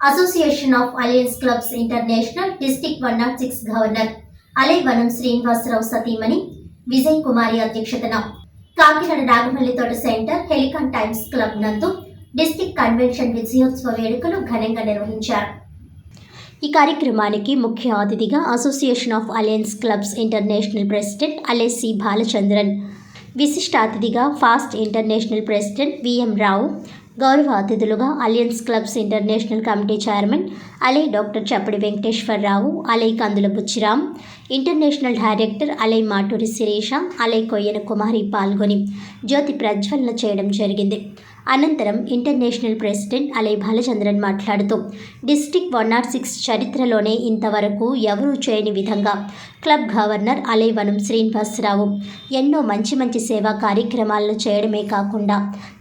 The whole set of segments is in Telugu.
Association of alliance clubs international district one nought six governor Alaivanam Srinivasarao సతీమణి విజయ్ కుమారి అధ్యక్షతన Kakinada Nagamalli Thota centre Helicon times club నందు డిస్టిక్ కన్వెన్షన్ విజయోత్సవ వేడుకలు ఘనంగా నిర్వహించారు. ఈ కార్యక్రమానికి ముఖ్య అతిథిగా association of alliance clubs international president అలెసి Balachandran విశిష్ట అతిథిగా past international president VM Rao గౌరవ అతిథులుగా alliance clubs international committee chairman అలై డాక్టర్ చప్పడి వెంకటేశ్వరరావు అలై కందుల బుచ్చిరామ్ ఇంటర్నేషనల్ డైరెక్టర్ అలై మాటూరి శిరీష అలై కొయ్యన కుమారి పాల్గొని జ్యోతి ప్రజ్వలన చేయడం జరిగింది. అనంతరం ఇంటర్నేషనల్ ప్రెసిడెంట్ అలై బాలచంద్రన్ మాట్లాడుతూ డిస్టిక్ వన్ నాట్ సిక్స్ చరిత్రలోనే ఇంతవరకు ఎవరూ చేయని విధంగా క్లబ్ గవర్నర్ అలైవనం శ్రీనివాసరావు ఎన్నో మంచి మంచి సేవా కార్యక్రమాలను చేయడమే కాకుండా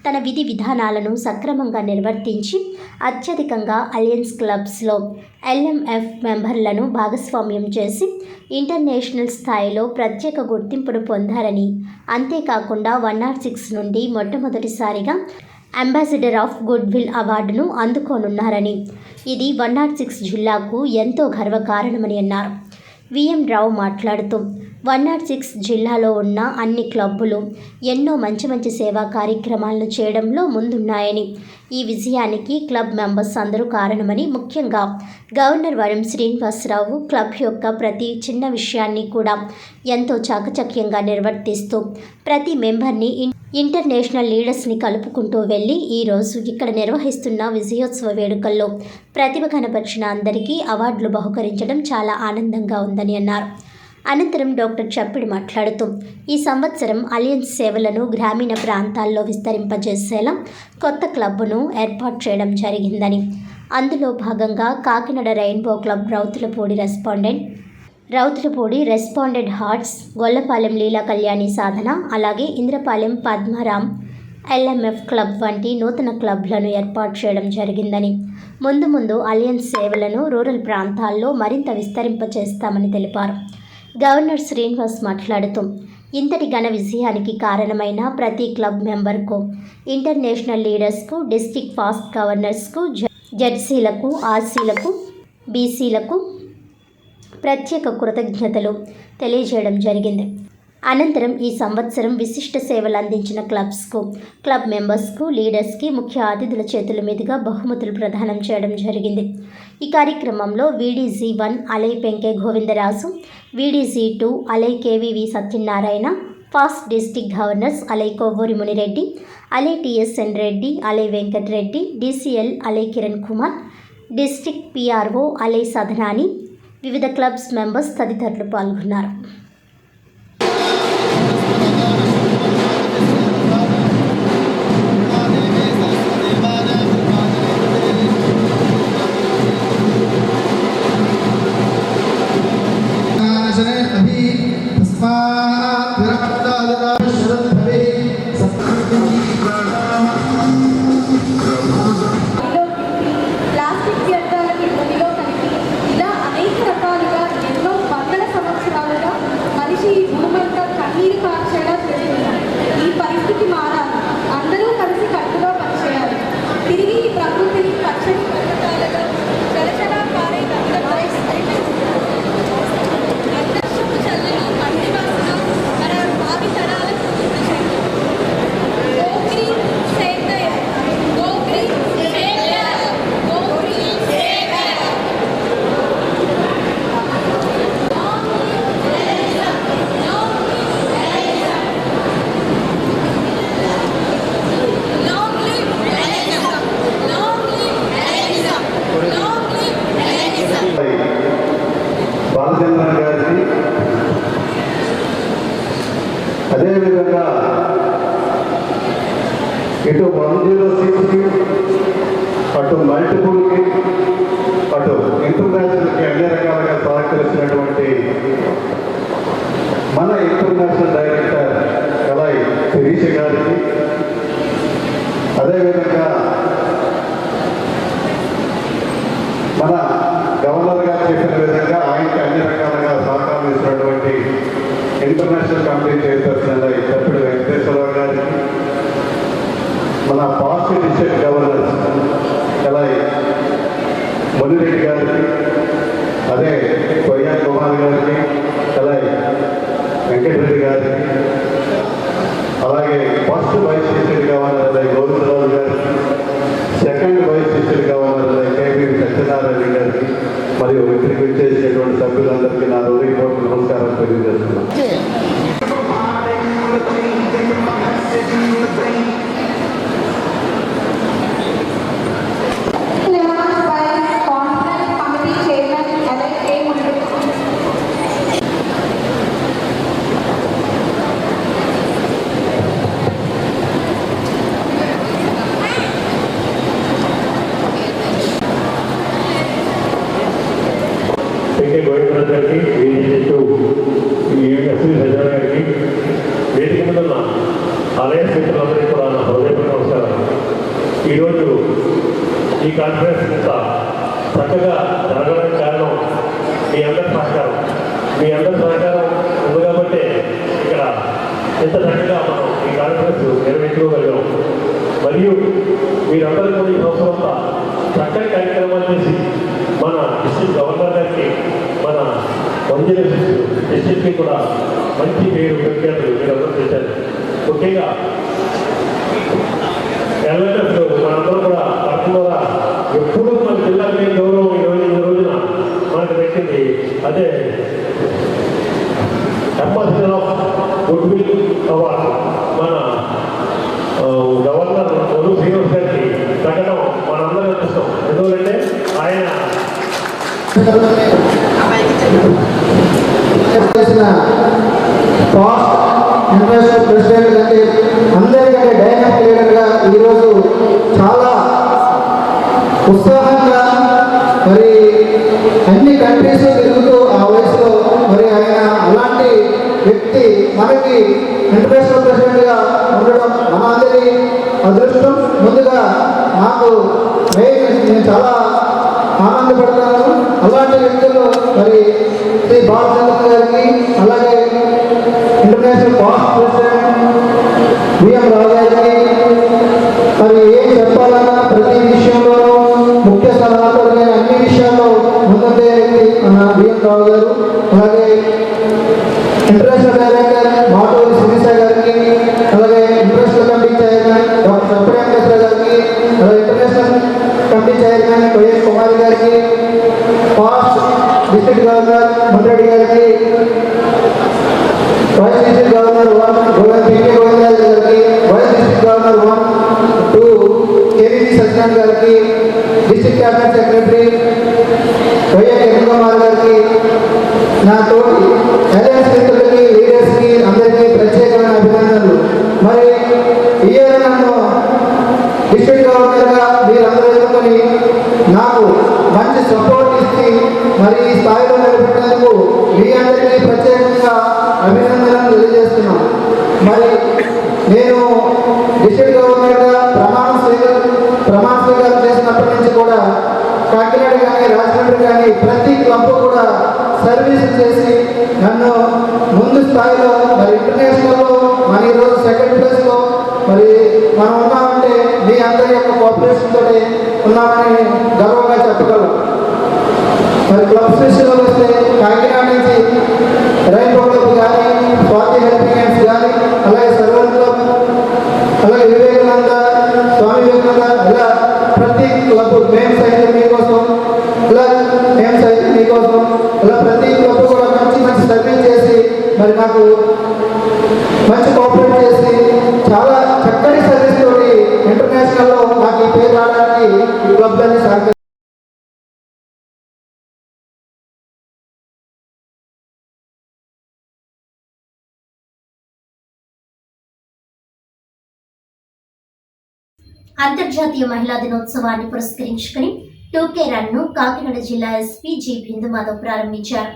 తన విధి విధానాలను సక్రమంగా నిర్వర్తించి అత్యధికంగా అలయన్స్ క్లబ్స్లో ఎల్ఎంఎఫ్ మెంబర్లను భాగస్వామ్యం చేసి ఇంటర్నేషనల్ స్థాయిలో ప్రత్యేక గుర్తింపును పొందారని అంతేకాకుండా వన్ నాట్ సిక్స్ నుండి మొట్టమొదటిసారిగా అంబాసిడర్ ఆఫ్ గుడ్ విల్ అవార్డును అందుకోనున్నారని. ఇది వన్ నాట్ సిక్స్ జిల్లాకు ఎంతో గర్వకారణమని అన్నారు. విఎం రావు మాట్లాడుతూ వన్ నాట్ సిక్స్ జిల్లాలో ఉన్న అన్ని క్లబ్బులు ఎన్నో మంచి మంచి సేవా కార్యక్రమాలను చేయడంలో ముందున్నాయని. ఈ విజయానికి క్లబ్ మెంబర్స్ అందరూ కారణమని ముఖ్యంగా గవర్నర్ వరం శ్రీనివాసరావు క్లబ్ యొక్క ప్రతి చిన్న విషయాన్ని కూడా ఎంతో చాకచక్యంగా నిర్వర్తిస్తూ ప్రతి మెంబర్ని ఇంటర్నేషనల్ లీడర్స్ని కలుపుకుంటూ వెళ్ళి ఈరోజు ఇక్కడ నిర్వహిస్తున్న విజయోత్సవ వేడుకల్లో ప్రతిభ కనపరిచిన అందరికీ అవార్డులు బహుకరించడం చాలా ఆనందంగా ఉందని అన్నారు. అనంతరం డాక్టర్ చప్పిడి మాట్లాడుతూ ఈ సంవత్సరం అలియన్స్ సేవలను గ్రామీణ ప్రాంతాల్లో విస్తరింపజేసేలా కొత్త క్లబ్ను ఏర్పాటు చేయడం జరిగిందని. అందులో భాగంగా Kakinada rainbow club Rautulapudi respondent Rautulapudi respondent hearts Gollapalem Leela Kalyani Sadhana అలాగే ఇంద్రపాలెం పద్మరాం ఎల్ఎంఎఫ్ క్లబ్ వంటి నూతన క్లబ్లను ఏర్పాటు చేయడం జరిగిందని. ముందు ముందు అలియన్స్ సేవలను రూరల్ ప్రాంతాల్లో మరింత విస్తరింపచేస్తామని తెలిపారు. గవర్నర్ శ్రీనివాస్ మాట్లాడుతూ ఇంతటి ఘన విజయానికి కారణమైన ప్రతి క్లబ్ మెంబర్కు ఇంటర్నేషనల్ లీడర్స్కు డిస్టిక్ ఫాస్ట్ గవర్నర్స్కు జెడ్సీలకు ఆర్సీలకు బీసీలకు ప్రత్యేక కృతజ్ఞతలు తెలియజేయడం జరిగింది. అనంతరం ఈ సంవత్సరం విశిష్ట సేవలు అందించిన క్లబ్స్కు క్లబ్ మెంబర్స్కు లీడర్స్కి ముఖ్య అతిథుల చేతుల మీదుగా బహుమతులు ప్రదానం చేయడం జరిగింది. ఈ కార్యక్రమంలో వీడీజీ వన్ అలై పెంకే గోవిందరాజు వీడీజీ టూ అలై KVV Satyanarayana past district governors అలై కొవ్వూరి మునిరెడ్డి అలై టిఎస్ఎన్ రెడ్డి అలై వెంకటరెడ్డి డిసిఎల్ అలై కిరణ్ కుమార్ డిస్టిక్ పిఆర్ఓ అలై సధనాని వివిధ క్లబ్స్ మెంబర్స్ తదితరులు పాల్గొన్నారు. అటు అటు ఇంటర్నేషనల్కి అన్ని రకాలుగా సహకరిస్తున్నటువంటి మన ఇంటర్నేషనల్ డైరెక్టర్ కలాయ్ శిరీష గారికి అదేవిధంగా మన గవర్నర్ గారు చెప్పిన విధంగా ఆయనకి అన్ని రకాలుగా సహకారం ఇస్తున్నటువంటి international committee chairperson Tappidi Venkateswara Rao గారికి మన పాస్ట్ డిస్ట్రిక్ట్ గవర్నర్ ఎలా మధురెడ్డి గారికి అదే కొయ్యా కుమార్ గారికి అలాగే వెంకటరెడ్డి గారికి. అలాగే ఫస్ట్ వైస్ ప్రెసిడెంట్గా ఉన్నారు ఈ ఇంత చక్కగా జరగడానికి కారణం మీ అందరి సహకారం. మీ అందరి సహకారం ఉంది కాబట్టి ఇక్కడ ఎంత చక్కగా మనం ఈ కాన్ఫరెన్స్ నిర్వహించుకోగలిగాం. మరియు మీరందరూ కూడా ఈ సంవత్సరం అంతా చక్కని కార్యక్రమాలు చేసి మన డిస్ట్రిక్ట్ గవర్నర్ గారికి మన వంజన డిస్ట్రిక్ట్కి కూడా మంచి పేరు ప్రఖ్యాతులు మీరందరూ చేశారు. ముఖ్యంగా ఎల్ఎన్ఎఫ్ ఎప్పుడూ మన జిల్లాకి లేని గౌరవం ఈ రోజు ఈ రోజున మనకు పెట్టింది. అదే ambassador of goodwill award మన గవర్నర్ ఒరు శ్రీనివాస్ గారికి పెట్టడం మనందరం చూస్తాం ఎందుకంటే ఆయన పాస్ట్ ఇంటర్నేషనల్ ప్రెసిడెంట్ కంటే అందరికంటే డైనమిక్ లీడర్గా ఈరోజు ఉత్సాహంగా మరి అన్ని కంట్రీస్ తిరుగుతూ ఆ వయసులో మరి ఆయన అలాంటి వ్యక్తి మనకి ఇంటర్నేషనల్ ప్రెసిడెంట్గా ఉండడం మన అందరి అదృష్టం. ముందుగా నాకు నేను నేను చాలా ఆనందపడతాను. అలాంటి వ్యక్తులు మరి శ్రీ బాలచంద్ర గారికి అలాగే international past president BM Rao గారికి మరి ఏం చెప్పాలన్నా ప్రతి విషయంలో నాకు మంచి సపోర్ట్ ఇచ్చి మరి ఈ స్థాయిలో మరి ఇంటర్నేషనల్లో మన ఈరోజు సెకండ్ ప్లేస్లో మరి మనం ఉన్నామంటే మీ అందరి యొక్క కోఆపరేషన్ తోటి ఉన్నామని గర్వంగా చెప్పగలం. మరి క్లబ్స్ విషయంలో వస్తే కాకినాడ నుంచి రైల్వే క్లబ్ కానీ స్వాతి హెల్పింగ్ హ్యాండ్స్ కానీ అలాగే సర్వర్ క్లబ్ అలాగే వివేకానంద స్వామి వివేకానంద ఇలా ప్రతి క్లబ్ మేము సైతం మీకోసం ఇలా మేము సైతం మీకోసం ఇలా ప్రతి క్లబ్ కూడా మంచి మంచి సర్వీస్ చేసి మరి నాకు ఇంటర్నేషనల్లో నాకు ఈ పేరు రావడానికి ఈ క్లబ్ అని సహకరి అంతర్జాతీయ మహిళా దినోత్సవాన్ని పురస్కరించుకుని టూకే రన్ను కాకినాడ జిల్లా ఎస్పీ జి బిందు మాధవ్ ప్రారంభించారు.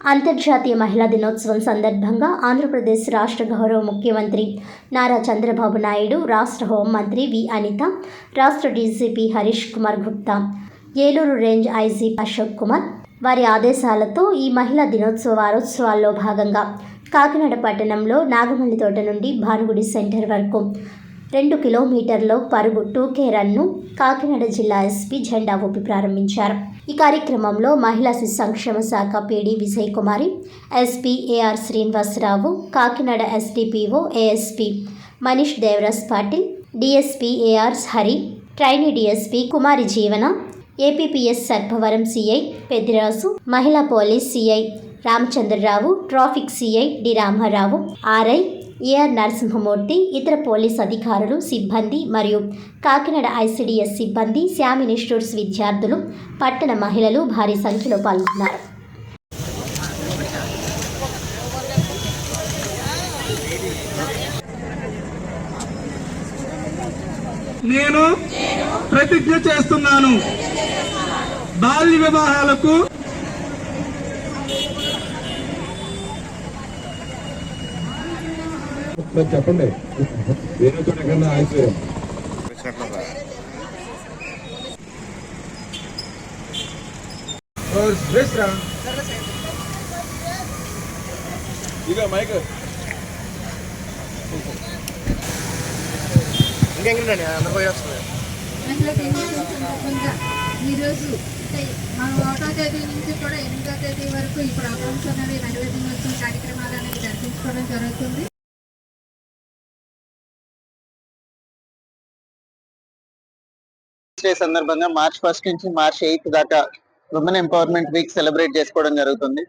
అంతర్జాతీయ మహిళా దినోత్సవం సందర్భంగా ఆంధ్రప్రదేశ్ రాష్ట్ర గౌరవ ముఖ్యమంత్రి నారా చంద్రబాబు నాయుడు రాష్ట్ర హోంమంత్రి వి అనిత రాష్ట్ర DGP Harish Kumar Gupta Eluru range IG Ashok Kumar వారి ఆదేశాలతో ఈ మహిళా దినోత్సవ వారోత్సవాల్లో భాగంగా కాకినాడ పట్టణంలో నాగమల్లి తోట నుండి భానుగుడి సెంటర్ వరకు రెండు కిలోమీటర్ల పరుగు టూకే రన్ను కాకినాడ జిల్లా ఎస్పీ జెండా ఊపి ప్రారంభించారు. ఈ కార్యక్రమంలో మహిళా శిశు సంక్షేమ శాఖ PD Vijay Kumari SP AR Srinivasa Rao Kakinada SDPO ASP Manish Devaraj Patil DSP AR Hari trainee DSP Kumari Jeevana APPS Sarpavaram CI Peddiraju మహిళా police CI Ramachandra Rao traffic CI D Rama Rao RI AR Narasimhamurthy ఇతర పోలీస్ అధికారులు సిబ్బంది మరియు కాకినాడ ఐసిడిఎస్ సిబ్బంది శ్యామ్ ఇన్స్టిట్యూట్స్ విద్యార్థులు పట్టణ మహిళలు భారీ సంఖ్యలో పాల్గొన్నారు. నేను ప్రతిజ్ఞ చేస్తున్నాను. బాల్య వివాహాలకు చెప్పండి. వేరే చోట కన్నా ఆగిపోయాం. ఇక మైక్ సందర్భంగా ఈరోజు మన ఒకటో తేదీ నుంచి కూడా ఎనిమిదో తేదీ వరకు ఈ ప్రోగ్రామ్స్ అనేవి మహిళా దినోత్సవం కార్యక్రమాలు అనేవి జరిపించుకోవడం జరుగుతుంది. డే సందర్భంగా మార్చ్ ఫస్ట్ నుంచి మార్చ్ ఎయిత్ దాకా ఉమెన్ ఎంపవర్మెంట్ వీక్ సెలబ్రేట్ చేసుకోవడం జరుగుతుంది.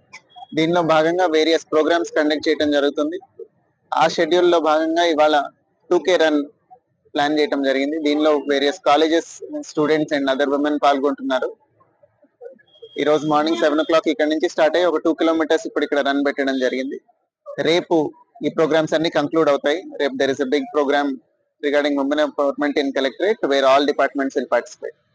దీనిలో భాగంగా వేరియస్ ప్రోగ్రామ్స్ కండక్ట్ చేయడం జరుగుతుంది. ఆ షెడ్యూల్లో భాగంగా ఇవాళ టూ కే రన్ ప్లాన్ చేయడం జరిగింది. దీనిలో various colleges students and other women పాల్గొంటున్నారు. ఈ రోజు మార్నింగ్ సెవెన్ ఓ క్లాక్ ఇక్కడ నుంచి స్టార్ట్ అయ్యి ఒక టూ కిలోమీటర్స్ ఇప్పుడు ఇక్కడ రన్ పెట్టడం జరిగింది. రేపు ఈ ప్రోగ్రామ్స్ అన్ని కంక్లూడ్ అవుతాయి. రేపు there is a big programme regarding women empowerment in collectorate where all departments will participate.